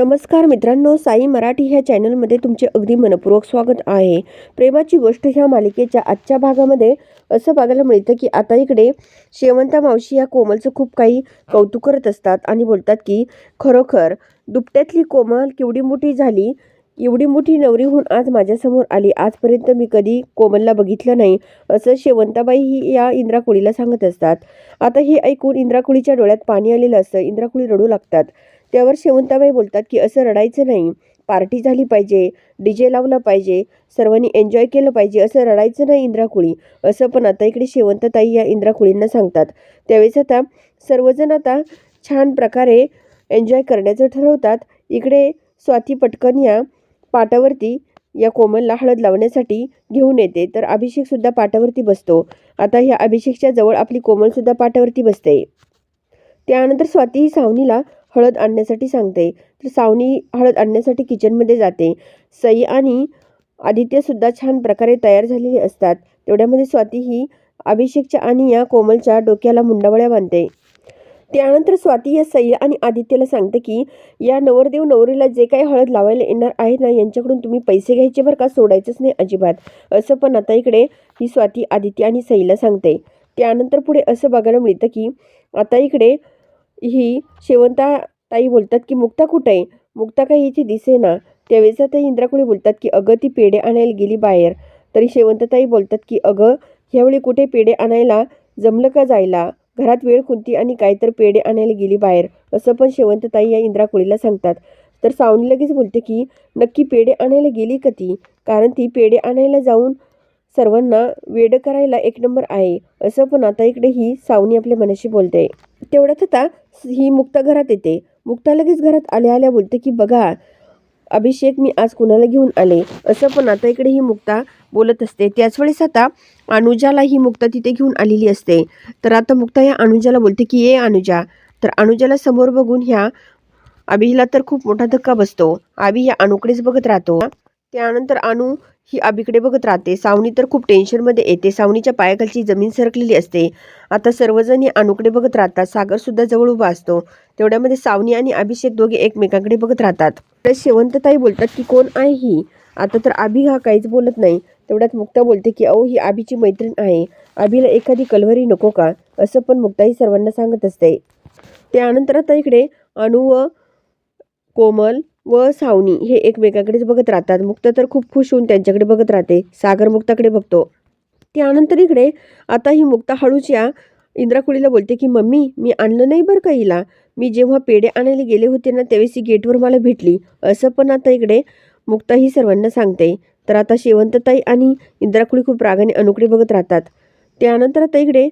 नमस्कार मित्रांनो साई मराठी ह्या चॅनलमध्ये तुमचे अगदी मनपूर्वक स्वागत आहे. प्रेमाची गोष्ट ह्या मालिकेच्या आजच्या भागामध्ये असं बघायला मिळतं की आता इकडे शेवंता मावशी या कोमलचं खूप काही कौतुक करत असतात आणि बोलतात की खरोखर दुपट्यातली कोमल केवढी मोठी झाली एवढी मोठी नवरी होऊन आज माझ्यासमोर आली. आजपर्यंत मी कधी कोमलला बघितलं नाही असं शेवंताबाई ही या इंद्राकुळीला सांगत असतात. आता हे ऐकून इंद्राकुळीच्या डोळ्यात पाणी आलेलं असतं. इंद्राकुळी रडू लागतात. त्यावर शेवंताबाई बोलतात की असं रडायचं नाही. पार्टी झाली पाहिजे. डी जे लावला पाहिजे. सर्वांनी एन्जॉय केलं पाहिजे. असं रडायचं नाही इंद्राकुळी. असं पण आता इकडे शेवंतताई या इंद्राकुळींना सांगतात. त्यावेळेस आता सर्वजण आता छान प्रकारे एन्जॉय करण्याचं ठरवतात. इकडे स्वाती पटकन या पाटावरती या कोमलला हळद लावण्यासाठी घेऊन येते. तर अभिषेकसुद्धा पाटावरती बसतो. आता ह्या अभिषेकच्या जवळ आपली कोमलसुद्धा पाटावरती बसते. त्यानंतर स्वाती ही सावनीला हळद आणण्यासाठी सांगते. तर सावनी हळद आणण्यासाठी किचनमध्ये जाते. सई आणि आदित्यसुद्धा छान प्रकारे तयार झालेले असतात. तेवढ्यामध्ये स्वाती ही अभिषेकच्या आणि या कोमलच्या डोक्याला मुंडावळ्या बांधते. त्यानंतर स्वाती या सई आणि आदित्यला सांगते की या नवरदेव नवरीला जे काही हळद लावायला येणार आहे ना यांच्याकडून तुम्ही पैसे घ्यायचे बरं का? सोडायचंच नाही अजिबात. असं पण आता इकडे ही स्वाती आदित्य आणि सईला सांगते. त्यानंतर पुढे असं बघायला मिळतं की आता इकडे ही शेवंता ताई बोलतात की मुक्ता कुठे आहे? मुक्ता काही इथे दिसे ना त्यावेळेस ते इंद्राकुळी बोलतात की अगं ती पेढे आणायला गेली बाहेर. तरी शेवंतताई बोलतात की अगं ह्यावेळी कुठे पेढे आणायला? जमलं का जायला? घरात वेळ कोणती आणि काय तर पेढे आणायला गेली बाहेर. असं पण शेवंतताई या इंद्राकुळीला सांगतात. तर सावनी लगेच बोलते की नक्की पेढे आणायला गेली का ती? कारण ती पेढे आणायला जाऊन सर्वांना वेड करायला एक नंबर आहे. असं पण आता इकडे ही सावनी आपल्या मनाशी बोलते. तेवढ्यात आता ही मुक्ता घरात येते. मुक्ता लगेच घरात आल्या आल्या बोलते की बघा अभिषेक मी आज कुणाला घेऊन आले? असं पण आता इकडे ही मुक्ता बोलत असते. त्याच वेळेस आता अनुजाला ही मुक्ता तिथे घेऊन आलेली असते. तर आता मुक्ता या अनुजाला बोलते की ये अनुजा. तर अनुजाला समोर बघून ह्या अभिला तर खूप मोठा धक्का बसतो. अभि या अनुकडेच बघत राहतो. त्यानंतर अनु ही अभिकडे बघत राहते. सावनी तर खूप टेन्शनमध्ये येते. सावनीच्या पायाखालची जमीन सरकलेली असते. आता सर्वजण हे अनुकडे बघत राहतात. सागरसुद्धा जवळ उभा असतो. तेवढ्यामध्ये सावनी आणि अभिषेक दोघे एकमेकांकडे बघत राहतात. तर शेवंतताई बोलतात की कोण आहे ही? आता तर आभी हा काहीच बोलत नाही. तेवढ्यात मुक्ता बोलते की अहो ही आभीची मैत्रीण आहे. आभीला एखादी कलवरी नको का? असं पण मुक्ता ही सर्वांना सांगत असते. त्यानंतर आता इकडे अनु व कोमल व सावनी हे एकमेकाकडेच बघत राहतात. मुक्ता तर खूप खुश होऊन त्यांच्याकडे बघत राहते. सागर मुक्ताकडे बघतो. त्यानंतर इकडे आता ही मुक्ता हळूच या इंद्राकुळीला बोलते की मम्मी मी आणलं नाही बरं का हिला? मी जेव्हा पेढे आणायला गेले होते ना त्यावेळेस ही गेटवर मला भेटली. असं पण आता इकडे मुक्ता ही सर्वांना सांगते. तर आता शेवंतताई आणि इंद्राकुळी खूप रागाने अनुकडे बघत राहतात. त्यानंतर आता इकडे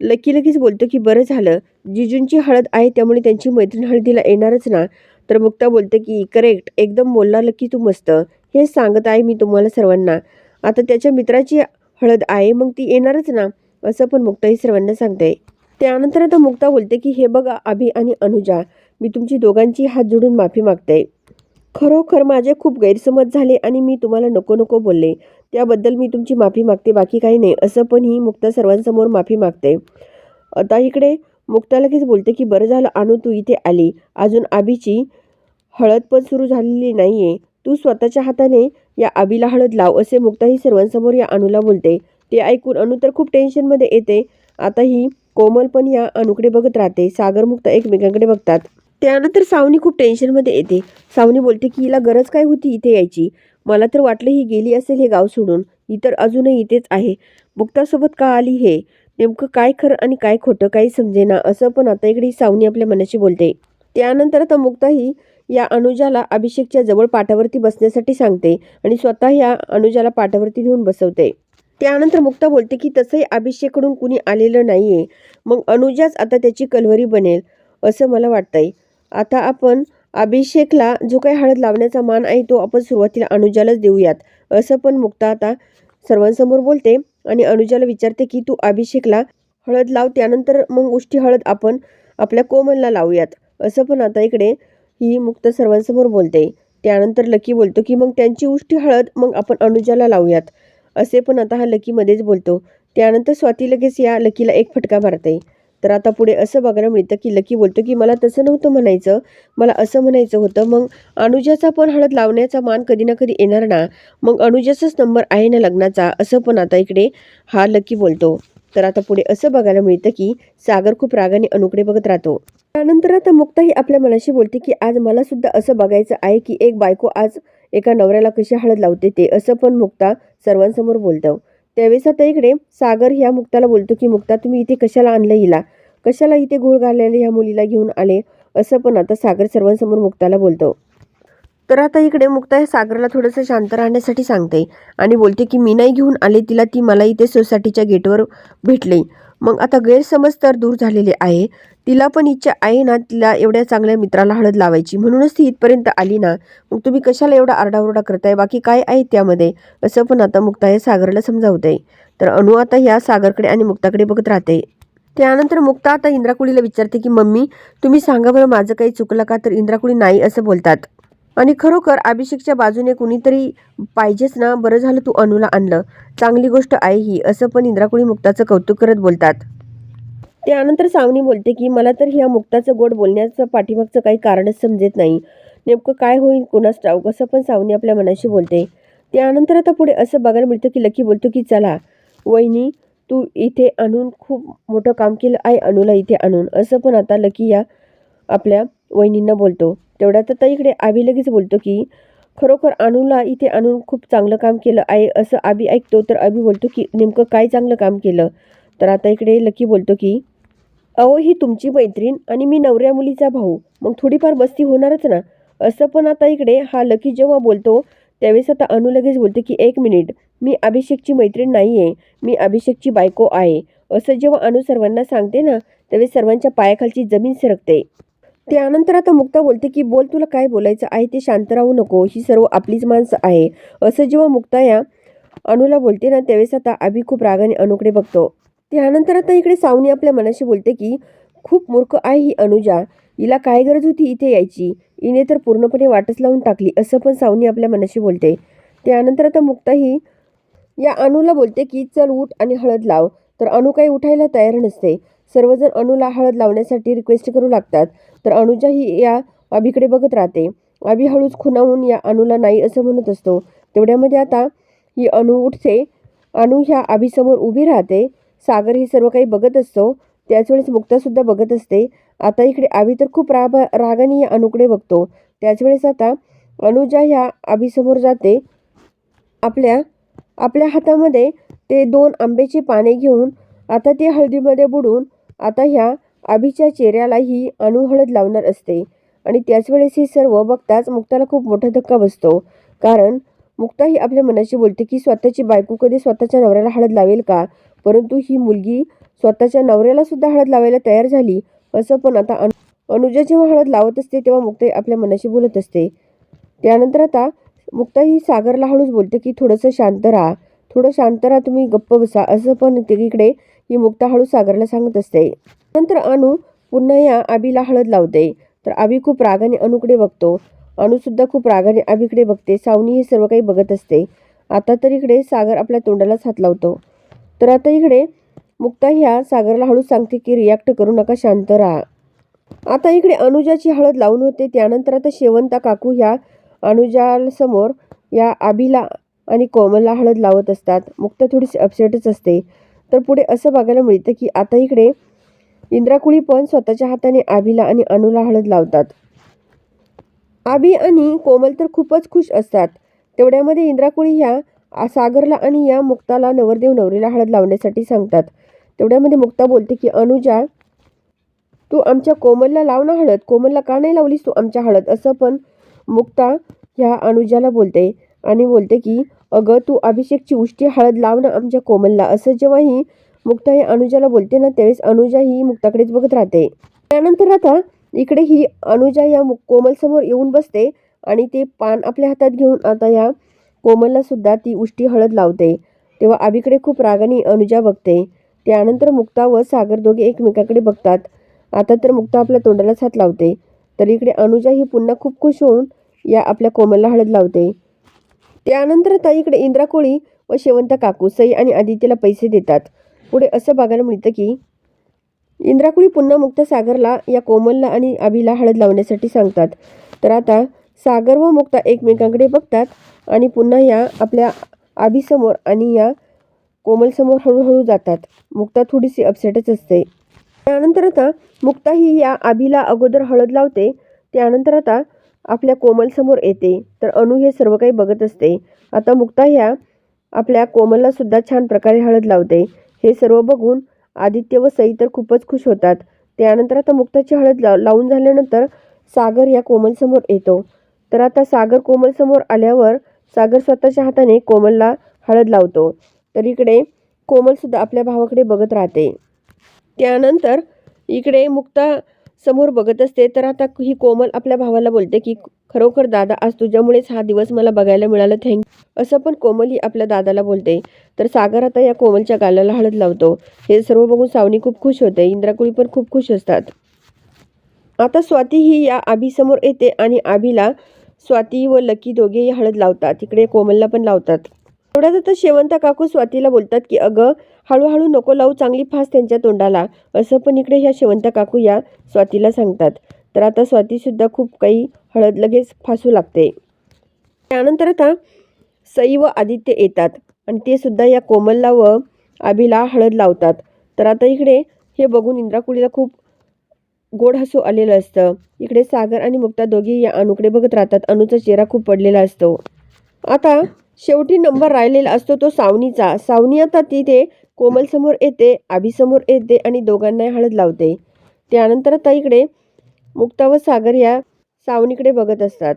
लकी लगेच बोलतो की बरं झालं. जिजूंची हळद आहे त्यामुळे त्यांची मैत्रीण हळदीला येणारच ना. तर मुक्ता बोलते की करेक्ट एकदम बोलणार की तू मस्त. हेच सांगत आहे मी तुम्हाला सर्वांना. आता त्याच्या मित्राची हळद आहे मग ती येणारच ना? असं पण मुक्ता ही सर्वांना सांगते. त्यानंतर आता मुक्ता बोलते की हे बघा अभि आणि अनुजा. मी तुमची दोघांची हात जोडून माफी मागते. खरोखर माझे खूप गैरसमज झाले आणि मी तुम्हाला नको नको बोलले. त्याबद्दल मी तुमची माफी मागते बाकी काही नाही. असं पण ही मुक्ता सर्वांसमोर माफी मागते. आता इकडे मुक्ता लगेच बोलते की बरं झालं आणू तू इथे आली. अजून आबीची हळद पण सुरू झालेली नाही आहे तू स्वतःच्या हाताने या आबीला हळद लाव असे मुक्ता ही सर्वांसमोर या अणूला बोलते. ते ऐकून अणू तर खूप टेन्शनमध्ये येते. आता ही कोमल पण या अणूकडे बघत राहते. सागर मुक्ता एकमेकांकडे बघतात. त्यानंतर सावनी खूप टेन्शनमध्ये येते. सावनी बोलते की हिला गरज काय होती इथे यायची? मला तर वाटलं ही गेली असेल हे गाव सोडून. ही तर अजूनही इथेच आहे. मुक्तासोबत का आली हे? नेमकं काय खरं आणि काय खोटं काही समजेना असं पण आता इकडे सावनी आपल्या मनाशी बोलते. त्यानंतर आता मुक्ताही या अनुजाला अभिषेकच्या जवळ पाटावरती बसण्यासाठी सांगते आणि स्वतः या अनुजाला पाटावरती घेऊन बसवते. त्यानंतर मुक्ता बोलते की तसंही अभिषेककडून कुणी आलेलं नाही आहे मग अनुजाच आता त्याची कलवरी बनेल असं मला वाटतंय. आता आपण अभिषेकला जो काही हळद लावण्याचा मान आहे तो आपण सुरुवातीला अनुजालाच देऊयात असं पण मुक्ता आता सर्वांसमोर बोलते. आणि अनुजाला विचारते की तू अभिषेकला हळद लाव त्यानंतर मग उष्टी हळद आपण आपल्या कोमलला लावूयात. असं पण आता इकडे ही मुक्त सर्वांसमोर बोलते. त्यानंतर लकी बोलतो की मग त्यांची उष्टी हळद मग आपण अनुजाला लावूयात. असे पण आता हा लकीमध्येच बोलतो. त्यानंतर स्वाती लगेच या लकीला एक फटका मारते. तर आता पुढे असं बघायला मिळतं की लकी बोलतो की मला तसं नव्हतं म्हणायचं मला असं म्हणायचं होतं. मग अनुजाचा पण हळद लावण्याचा मान कधी ना कधी येणार ना मग अनुजाचाच नंबर आहे ना लग्नाचा असं पण आता इकडे हा लकी बोलतो. तर आता पुढे असं बघायला मिळतं की सागर खूप रागाने अनुकडे बघत राहतो. त्यानंतर आता मुक्ताही आपल्या मनाशी बोलते की आज मला सुद्धा असं बघायचं आहे की एक बायको आज एका नवऱ्याला कशी हळद लावते ते असं पण मुक्ता सर्वांसमोर बोलतं. त्यावेळेस आता इकडे सागर ह्या मुक्ताला बोलतो की मुक्ता तुम्ही इथे कशाला आणलं हिला? कशाला इथे घोळ घालायला ह्या मुलीला घेऊन आले? असं पण आता सागर सर्वांसमोर मुक्ताला बोलतो. तर आता इकडे मुक्ता हे सागरला थोडंसं शांत राहण्यासाठी सांगते आणि बोलते की मी नाही घेऊन आले तिला ती मला इथे सोसायटीच्या गेटवर भेटली. मग आता गैरसमज तर दूर झालेले आहे. तिला पण इच्छा आहे ना तिला एवढ्या चांगल्या मित्राला हळद लावायची. म्हणूनच ती इथपर्यंत आली ना. मग तुम्ही कशाला एवढा आरडाओरडा करताय? बाकी काय आहे त्यामध्ये? असं पण आता मुक्ता हे सागरला आहे तर अनु आता ह्या सागरकडे आणि मुक्ताकडे बघत राहते. त्यानंतर मुक्ता आता इंद्राकुळीला विचारते की मम्मी तुम्ही सांगा बरं माझं काही चुकलं का? तर इंद्राकुळी नाही असं बोलतात. आणि खरोखर अभिषेकच्या बाजूने कुणीतरी पाहिजेच ना बरं झालं तू अनुला आणलं. चांगली गोष्ट आहे ही असं पण इंद्राकुळी मुक्ताचं कौतुक करत बोलतात. त्यानंतर सावनी बोलते की मला तर ह्या मुक्ताचं गोड बोलण्याचं पाठीमागचं काही कारणच समजत नाही. नेमकं काय होईल कोणास ठाऊक? असं पण सावनी आपल्या मनाशी बोलते. त्यानंतर आता पुढे असं बघायला मिळतं की लकी बोलतो की चला वहिनी तू इथे आणून खूप मोठं काम केलं आहे अनुला इथे आणून. असं पण आता लकी या आपल्या वहिनींना बोलतो. तेवढ्यात आता इकडे आबी लगेच बोलतो की खरोखर अनुला इथे आणून खूप चांगलं काम केलं आहे असं आबी ऐकतो. तर आबी बोलतो की नेमकं काय चांगलं काम केलं? तर आता इकडे लकी बोलतो की अहो ही तुमची मैत्रीण आणि मी नवऱ्या मुलीचा भाऊ. मग थोडीफार मस्ती होणारच ना? असं पण आता इकडे हा लकी जेव्हा बोलतो त्यावेळेस आता अनु लगेच बोलते की एक मिनिट. मी अभिषेकची मैत्रीण नाही आहे मी अभिषेकची बायको आहे. असं जेव्हा अनु सर्वांना सांगते ना त्यावेळेस सर्वांच्या पायाखालची जमीन सरकते. त्यानंतर आता मुक्ता बोलते की बोल तुला काय बोलायचं? आहे ते शांत राहू नको. ही सर्व आपलीच माणसं आहे. असं जेव्हा मुक्ता या अनुला बोलते ना त्यावेळेस आता आभी खूप रागाने अनुकडे बघतो. त्यानंतर आता इकडे सावनी आपल्या मनाशी बोलते की खूप मूर्ख आहे ही अनुजा. हिला काय गरज होती इथे यायची? हिने तर पूर्णपणे वाटच लावून टाकली. असं पण सावनी आपल्या मनाशी बोलते. त्यानंतर आता मुक्ता ही या अनुला बोलते की चल उठ आणि हळद लाव. तर अनु काही उठायला तयार नसते. सर्वजण अणूला हळद लावण्यासाठी रिक्वेस्ट करू लागतात. तर अनुजा ही या अभिकडे बघत राहते. अभि हळूच खुणावून या अणूला नाही असं म्हणत असतो. तेवढ्यामध्ये आता ही अणू उठते. अनु ह्या अभिसमोर उभी राहते. सागर ही सर्व काही बघत असतो. त्याच वेळेस मुक्तासुद्धा बघत असते. आता इकडे आभी तर खूप राभा रागाने या अणूकडे बघतो. त्याच वेळेस आता अनुजा ह्या आभीसमोर जाते. आपल्या आपल्या हातामध्ये ते दोन आंब्याची पाने घेऊन आता ते हळदीमध्ये बुडून आता ह्या आभीच्या चेहऱ्याला ही हळद लावणार असते. आणि त्याच वेळेस हे सर्व बघताच मुक्ताला खूप मोठा धक्का बसतो. कारण मुक्ता ही आपल्या मनाशी बोलते की स्वतःची बायको कधी स्वतःच्या नवऱ्याला हळद लावेल का? परंतु ही मुलगी स्वतःच्या नवऱ्याला सुद्धा हळद लावायला तयार झाली. असं पण आता अनु अनुजा जेव्हा हळद लावत असते तेव्हा मुक्ता आपल्या मनाशी बोलत असते. त्यानंतर आता मुक्ता ही सागरला हळूच बोलते की थोडंसं शांत राहा. थोडं शांत राहा तुम्ही गप्प बसा. असं पण तिकडे ही मुक्ता हळू सागरला सांगत असते. नंतर अनु पुन्हा या आबीला हळद लावते. तर आबी खूप रागाने अनुकडे बघतो. अनुसुद्धा खूप रागाने आबीकडे बघते. सावनी हे सर्व काही बघत असते. आता तर इकडे सागर आपल्या तोंडालाच हात लावतो. तर आता इकडे मुक्ता ह्या सागरला हळूच सांगते की रिॲक्ट करू नका शांत राहा. आता इकडे अनुजाची हळद लावून होते. त्यानंतर आता शेवंता काकू ह्या अनुजासमोर या आबीला आणि कोमलला हळद लावत असतात. मुक्ता थोडीशी अपसेटच असते. तर पुढे असं बघायला मिळतं की आता इकडे इंद्राकुळी पण स्वतःच्या हाताने आभीला आणि अनुला हळद लावतात. आबी आणि कोमल तर खूपच खुश असतात. तेवढ्यामध्ये इंद्राकुळी ह्या सागरला आणि या मुक्ताला नवरदेव नवरीला हळद लावण्यासाठी सांगतात. तेवढ्यामध्ये मुक्ता बोलते की अनुजा तू आमच्या कोमलला लाव ना हळद. कोमलला का नाही लावलीस तू आमच्या हळद? असं पण मुक्ता ह्या अनुजाला बोलते. आणि बोलते की अगं तू अभिषेकची उष्टी हळद लाव ना आमच्या कोमलला. असं जेव्हा ही मुक्ता ही अनुजाला बोलते ना त्यावेळेस अनुजा ही मुक्ताकडेच बघत राहते. त्यानंतर आता इकडे ही अनुजा या मु- कोमलसमोर येऊन बसते आणि ते पान आपल्या हातात घेऊन आता या कोमलला सुद्धा ती उष्टी हळद लावते. तेव्हा आबीकडे खूप रागाने अनुजा बघते. त्यानंतर मुक्ता व सागर दोघे एकमेकाकडे बघतात. आता तर मुक्ता आपल्या तोंडालाच हात लावते. तर इकडे अनुजा ही पुन्हा खूप खुश होऊन या आपल्या कोमलला हळद लावते. त्यानंतर ताईकडे इंद्रा कोळी व शेवंत काकू सई आणि आदित्यला पैसे देतात. पुढे असं बघायला मिळतं की इंद्राकुळी पुन्हा मुक्त सागरला या कोमलला आणि आभीला हळद लावण्यासाठी सांगतात. तर आता सागर व मुक्ता एकमेकांकडे बघतात आणि पुन्हा या आपल्या आभीसमोर आणि या कोमलसमोर हळूहळू जातात. मुक्ता थोडीशी अपसेटच असते. त्यानंतर आता मुक्ता ही या आभीला अगोदर हळद लावते. त्यानंतर आता आपल्या कोमलसमोर येते. तर अनु हे सर्व काही बघत असते. आता मुक्ता ह्या आपल्या कोमलला सुद्धा छान प्रकारे हळद लावते. हे सर्व बघून आदित्य व सई तर खूपच खुश होतात. त्यानंतर आता मुक्ताची हळद लाव लावून झाल्यानंतर सागर या कोमलसमोर येतो. तर आता सागर कोमलसमोर आल्यावर सागर स्वतःच्या हाताने कोमलला हळद लावतो. तर इकडे कोमलसुद्धा आपल्या भावाकडे बघत राहते. त्यानंतर इकडे मुक्ता समोर बघत असते तर आता ही कोमल आपल्या भावाला बोलते की खरोखर दादा आज तुझ्यामुळेच हा दिवस मला बघायला मिळाला. थँक असं पण कोमल ही आपल्या दादाला बोलते. तर सागर आता या कोमलच्या गालाला हळद लावतो. हे सर्व बघून सावनी खूप खुश होते. इंद्राकुळी पण खूप खुश असतात. आता स्वाती ही या आभीसमोर येते आणि आभीला स्वाती व लकी दोघेही हळद लावतात. तिकडे कोमलला पण लावतात. तेवढ्यात आता शेवंता काकू स्वातीला बोलतात की अगं हळूहळू नको लावू चांगली फास त्यांच्या तोंडाला. असं पण इकडे ह्या शेवंता काकू या स्वातीला सांगतात. तर आता स्वातीसुद्धा खूप काही हळद लगेच फासू लागते. त्यानंतर आता सई व आदित्य येतात आणि ते सुद्धा या कोमलला व आबीला हळद लावतात. तर आता इकडे हे बघून इंद्राकुळीला खूप गोड हसू आलेलं असतं. इकडे सागर आणि मुक्ता दोघी या अनुकडे बघत राहतात. अनुचा चेहरा खूप पडलेला असतो. आता शेवटी नंबर राहिलेला असतो तो सावनीचा. सावनी आता तिथे कोमल समोर येते आभीसमोर येते आणि दोघांना हळद लावते. त्यानंतर आता इकडे मुक्ता व सागर या सावनीकडे बघत असतात.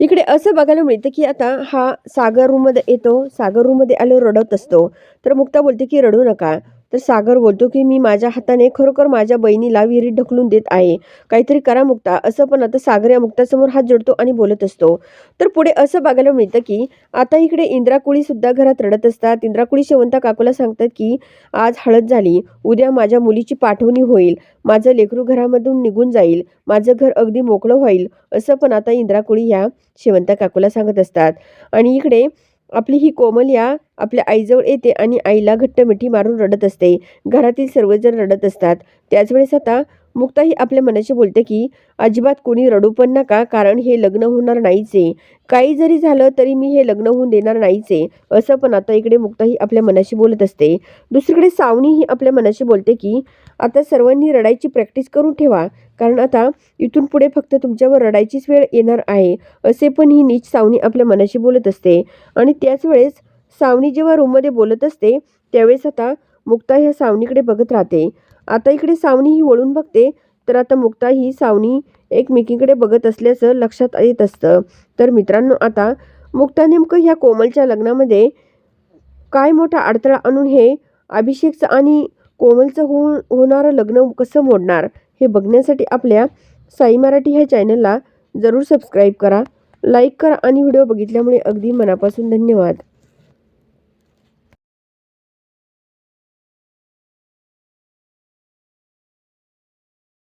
इकडे असं बघायला मिळतं की आता हा सागर रूममध्ये येतो सागर रूममध्ये आल्यावर रडत असतो. तर मुक्ता बोलते की रडू नका. तर सागर बोलतो की मी माझ्या हाताने खरोखर माझ्या बहिणीला विहिरीत ढकलून देत आहे. काहीतरी करा मुक्ता. असं पण आता सागर या मुक्तासमोर हात जोडतो आणि बोलत असतो. तर पुढे असं बघायला मिळतं की आता इकडे इंद्राकुळी सुद्धा घरात रडत असतात. इंद्राकुळी शेवंता काकूला सांगतात की आज हळद झाली. उद्या माझ्या मुलीची पाठवणी होईल. माझं लेकरू घरामधून निघून जाईल. माझं घर अगदी मोकळं होईल. असं पण आता इंद्राकुळी ह्या शेवंता काकूला सांगत असतात. आणि इकडे आपली ही कोमलिया आपल्या आईजवळ येते आणि आईला घट्ट मिठी मारून रडत असते. घरातील सर्वजण रडत असतात. त्याच वेळेस आता मुक्ताही आपल्या मनाशी बोलते की अजिबात कोणी रडू पण नका कारण हे लग्न होणार नाहीचे. काही जरी झालं तरी मी हे लग्न होऊन देणार नाहीचे असं पण आता इकडे मुक्ताही आपल्या मनाशी बोलत असते. दुसरीकडे सावनीही आपल्या मनाशी बोलते की आता सर्वांनी रडायची प्रॅक्टिस करून ठेवा कारण आता इथून पुढे फक्त तुमच्यावर रडायचीच वेळ येणार आहे असे पण ही नीच सावनी आपल्या मनाशी बोलत असते. आणि त्याच वेळेस सावनी जेव्हा रूममध्ये बोलत असते त्यावेळेस आता मुक्ता ह्या सावनीकडे बघत राहते. आता इकडे सावनी ही वळून बघते तर आता मुक्ता ही सावनी एकमेकींकडे बघत असल्याचं लक्षात येत असतं. तर मित्रांनो आता मुक्ता नेमकं ह्या कोमलच्या लग्नामध्ये काय मोठा अडथळा आणून हे अभिषेकचं आणि कोमलचं होऊन होणारं लग्न कसं मोडणार हे बघण्यासाठी आपल्या साई मराठी ह्या चॅनलला जरूर सबस्क्राईब करा लाईक करा आणि व्हिडिओ बघितल्यामुळे अगदी मनापासून धन्यवाद.